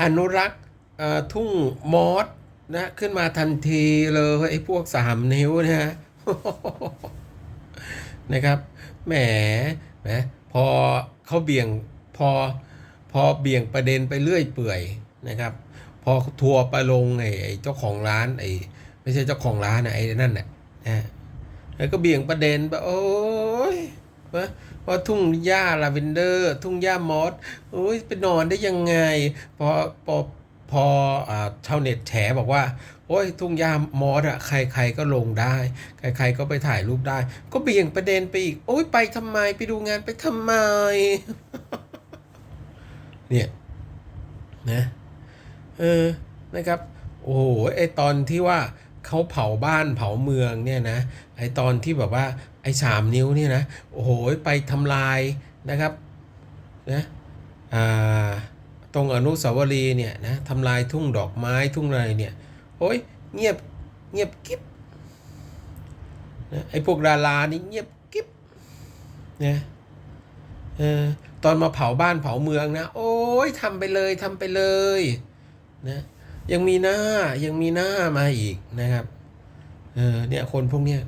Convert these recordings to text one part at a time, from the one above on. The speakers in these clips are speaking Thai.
อนุรักษ์อ่อทุ่งมอสนะขึ้นมาทันทีเลยไอ้พวกสามนิ้วนะฮะนะครับแหมแหมพอเขาเบี่ยงพอพอเบี่ยงประเด็นไปเรื่อยเปื่อยนะครับ พอทัวร์ไปลงไอ้ไอ้เจ้าของร้านไอ้ไม่ใช่เจ้าของร้านนะไอ้นั่นน่ะนะฮะแล้วก็เบี่ยงประเด็นไปโอ้ย ว่าว่าทุ่งหญ้าลาเวนเดอร์ ทุ่งหญ้ามอสโอ้ยไปนอนได้ยังไง พอพอพออ่าชาวเน็ตแฉบอกว่า โอ้ยทุ่งหญ้ามอสอะใครๆก็ลงได้ ใครๆก็ไปถ่ายรูปได้ ก็เบี่ยงประเด็นไปอีก โอ้ยไปทำไมไปดูงานไปทำไม เนี่ยนะเออนะครับ โอ้โหไอตอนที่ว่า เขาเผาบ้านเผาเมืองเนี่ยนะไอตอนที่แบบว่าไอสามนิ้วเนี่ยนะโอ้โหไปทำลายนะครับนะอ่าตรงอนุสาวรีย์เนี่ยนะทำลายทุ่งดอกไม้ทุ่งอะไรเนี่ยโอ้ยเงียบเงียบกิ๊บนะไอพวกดารานี่เงียบกิ๊บนะเออตอนมาเผาบ้านเผาเมืองนะ โอ้ยทำไปเลยทำไปเลยนะ ยังมีหน้ายังมีหน้ามาอีกนะครับเออเนี่ยคนพวกเนี้ย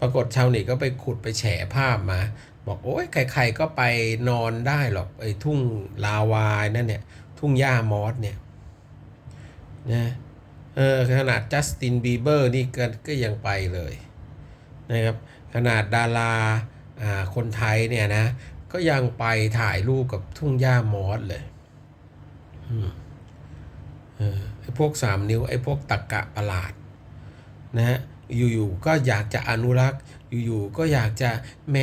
ปรากฏชาวเน็ตก็ไปขุดไปแฉภาพมา บอกโอ้ยใครๆก็ไปนอนได้หรอกไอ้ทุ่งลาวายนั่นเนี่ย ทุ่งหญ้ามอสเนี่ยนะเออขนาดจัสตินบีเบอร์นี่ก็ก็ยังไปเลยนะครับขนาดดาราอ่าคนไทยเนี่ยนะ ก็ยังไปถ่ายรูปกับทุ่งหญ้ามอสเลย อืม วกสามนิ้วไอ้พวกตักกะประหลาดนะฮะอยู่ๆก็อยากจะอนุรักษ์ อยู่ๆก็อยากจะแหม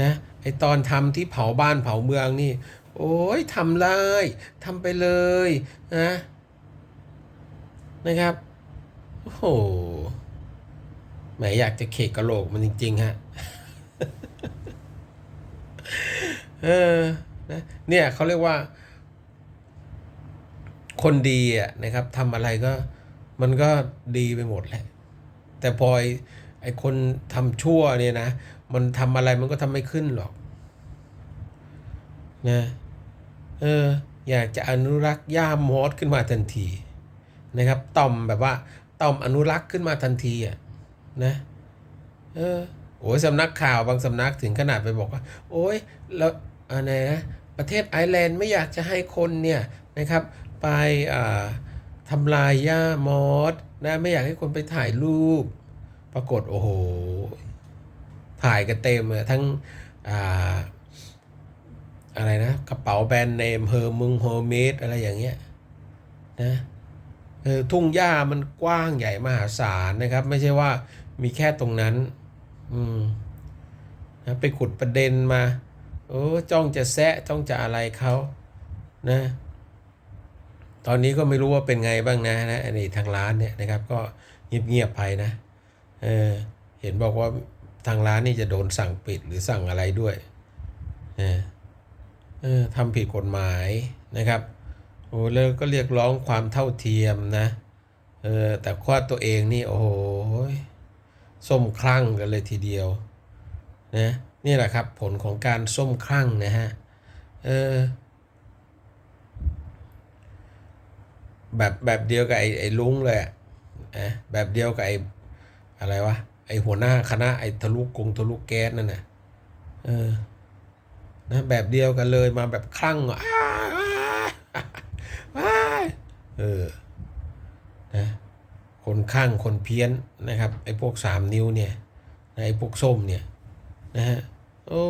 นะไอตอนทำที่เผาบ้านเผาเมืองนี่ โอ้ยทำเลยทำไปเลยนะนะครับโอ้โหแหมอยากจะเขกกระโหลกมันจริง ๆ ฮะเออนะเนี่ยเขาเรียกว่า คนดีอะนะครับทำอะไรก็มันก็ดีไปหมดแหละ แต่พอไอ้ไอ้คนทำชั่วเนี่ยนะ มันทำอะไรมันก็ทำไม่ขึ้นหรอกนะเอออยากจะอนุรักษ์ย่ามอสขึ้นมาทันทีนะครับ ต่อมแบบว่าต่อมอนุรักษ์ขึ้นมาทันทีอะนะเออโอ้ยสำนักข่าวบางสำนักถึงขนาดไปบอกว่า โอ้ยแล้วอะไรนะประเทศไอร์แลนด์ไม่อยากจะให้คนเนี่ยนะครับ ไปอ่าทำลายหญ้ามอสนะไม่อยากให้คนไปถ่ายรูป ปรากฏโอ้โห ถ่ายกันเต็มเลยทั้งออะไรนะ กระเป๋าแบรนด์เนมเฮอร์มึงเฮอร์เมดอะไรอย่างเงี้ยนะเออทุ่งหญ้ามันกว้างใหญ่มหาศาลนะครับ ไม่ใช่ว่ามีแค่ตรงนั้น อืมนะไปขุดประเด็นมา โอ้จ้องจะแซะจ้องจะอะไรเขานะ ตอนนี้ก็ไม่รู้ว่าเป็นไงบ้างนะนะอันนี้ทางร้านเนี่ยนะครับ ก็เงียบๆไปนะเออเห็นบอกว่าทางร้านนี่จะโดนสั่งปิดหรือสั่งอะไรด้วยเออเออทำผิดกฎหมายนะครับโอ้แล้วก็เรียกร้องความเท่าเทียมนะเออแต่ว่าตัวเองนี่โอ้โหส้มคลั่งกันเลยทีเดียวนะนี่แหละครับผลของการส้มคลั่งนะฮะเออ แบบแบบเดียวกับไอ้ไอ้ลุงเลยอะนะแบบเดียวกับไอ้อะไรวะไอ้หัวหน้าคณะไอ้ทะลุกงทะลุแก๊สนั่นน่ะเออนะแบบเดียวกันเลยมาแบบคลั่งอ้าอ้าอ้าเออนะคนข้างคนเพี้ยนนะครับไอ้พวกสามนิ้วเนี่ยไอ้พวกส้มเนี่ยนะฮะโอ้